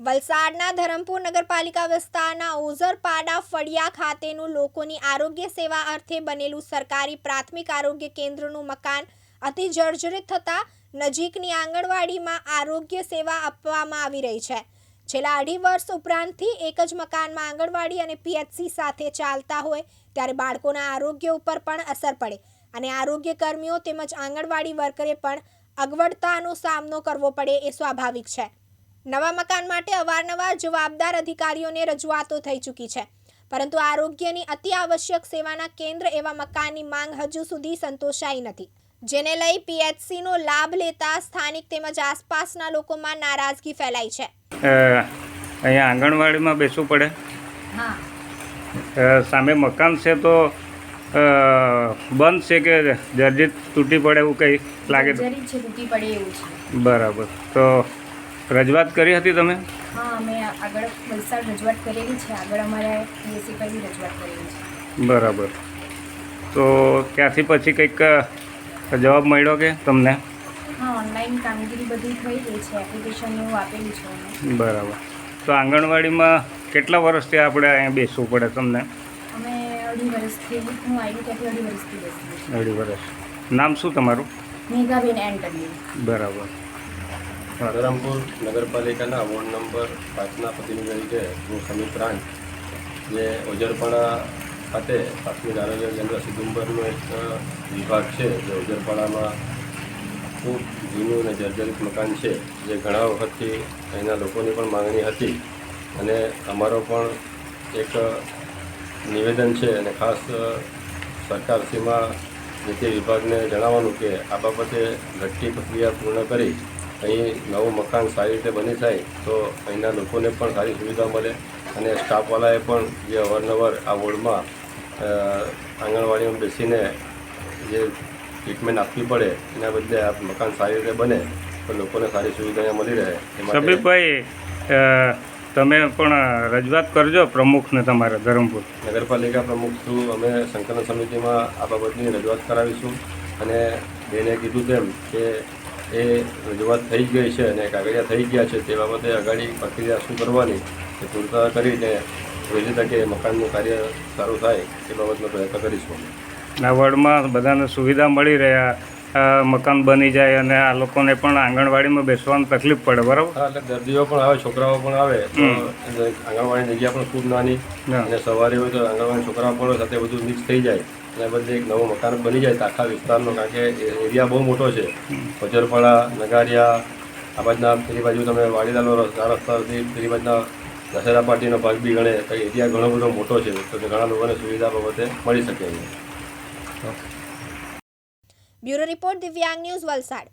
વલસાડના ધરમપુર નગરપાલિકા વિસ્તારના ઓઝરપાડા ફળિયા ખાતેનું લોકોની આરોગ્ય સેવા અર્થે બનેલું સરકારી પ્રાથમિક આરોગ્ય કેન્દ્રનું મકાન અતિ જર્જરિત થતાં નજીકની આંગણવાડીમાં આરોગ્ય સેવા આપવામાં આવી રહી છે. છેલ્લા અઢી વર્ષ ઉપરાંતથી એક જ મકાનમાં આંગણવાડી અને પીએચસી સાથે ચાલતા હોય ત્યારે બાળકોના આરોગ્ય ઉપર પણ અસર પડે અને આરોગ્ય કર્મીઓ તેમજ આંગણવાડી વર્કરે પણ અગવડતાનો સામનો કરવો પડે એ સ્વાભાવિક છે. નવા મકાન માટે અવારનવાર જવાબદાર અધિકારીઓને રજૂઆતો થઈ ચૂકી છે. પરંતુ આરોગ્યની અતિ આવશ્યક સેવાના કેન્દ્ર એવા મકાનની માંગ હજુ સુધી સંતોષાઈ નથી. જેને લઈ પીએચસીનો લાભ લેતા સ્થાનિક તેમજ આસપાસના લોકોમાં નારાજગી ફેલાઈ છે. અહીંયા આંગણવાડીમાં બેસવું પડે. હા. સામે મકાન છે તો બંધ છે કે જર્જી તૂટી પડે એવું કંઈ લાગે છે તૂટી પડે એવું છે. બરાબર. તો રજૂઆત કરી હતી તમે? હા અમે આગળ વલસાડ રજૂઆત કરેલી છે. આગળ અમારે પીએસસી પર રજૂઆત કરેલી છે. બરાબર. તો ત્યાંથી પછી કંઈક જવાબ મળ્યો કે તમને? હા ઓનલાઈન કામગીરી બધી થઈ ગઈ છે. એપ્લિકેશન આપેલું છે બરાબર. તો આંગણવાડીમાં કેટલા વર્ષથી આપણે અહીંયા બેસવું પડે તમને? અમે અઢી વર્ષથી હું આવી ત્યાંથી અઢી વર્ષથી બેસી અઢી વર્ષ. નામ શું તમારું? મેઘાબેન એન્ટરલી બરાબર. ધરમપુર નગરપાલિકાના વોર્ડ નંબર પાંચના પ્રતિનિધિ તરીકે હું સમીપ રાંચ જે ઓજરપાડા ખાતે પ્રાથમિક આરોગ્ય કેન્દ્ર સિદુંબરનો એક વિભાગ છે, જે ઓજરપાડામાં ખૂબ જૂનું અને જર્જરિત મકાન છે, જે ઘણા વખતથી અહીંના લોકોની પણ માંગણી હતી અને અમારો પણ એક નિવેદન છે અને ખાસ સરકારશ્રીમાં જે તે વિભાગને જણાવવાનું કે આ બાબતે ઘટતી પ્રક્રિયા પૂર્ણ કરી અહીં નવું મકાન સારી રીતે બની થાય તો અહીંના લોકોને પણ સારી સુવિધા મળે અને સ્ટાફવાળાએ પણ જે અવારનવાર આ વોર્ડમાં આંગણવાડીમાં બેસીને જે ટ્રીટમેન્ટ આપવી પડે એના બદલે આ મકાન સારી રીતે બને તો લોકોને સારી સુવિધા અહીંયા મળી રહે. અ, તમે પણ રજૂઆત કરજો પ્રમુખને તમારે ધરમપુર. નગરપાલિકા પ્રમુખ થ્રુ અમે સંકલન સમિતિમાં આ બાબતની રજૂઆત કરાવીશું અને બેને કીધું તેમ કે એ રજૂઆત થઈ ગઈ છે અને કાગળિયા થઈ ગયા છે તે બાબતે આગળ પ્રક્રિયા શું કરવાની એ પૂરતા કરીને વહેલી તકે મકાનનું કાર્ય સારું થાય એ બાબતનો પ્રયત્ન કરીશું. આ વોર્ડમાં બધાને સુવિધા મળી રહે આ આ મકાન બની જાય અને આ લોકોને પણ આંગણવાડીમાં બેસવાની તકલીફ પડે બરાબર? એટલે દર્દીઓ પણ આવે છોકરાઓ પણ આવે. આંગણવાડી જગ્યા પણ ખૂબ નાની અને સવારે હોય તો આંગણવાડી છોકરાઓ પણ સાથે બધું મિક્સ થઈ જાય. અને બધે એક નવું મકાન બની જાય આખા વિસ્તારનો કારણ કે એરિયા બહુ મોટો છે. પજરપાડા નગારિયા આ બાજુના પેલી બાજુ તમે વાડીલાલનો રસ્તા પેલી બાજુના દશેરા પાર્ટીનો ભાગ બી ગણે તો એરિયા ઘણો બધો મોટો છે તો ઘણા લોકોને સુવિધા બાબતે મળી શકે છે. Bureau report Divyang news Valsad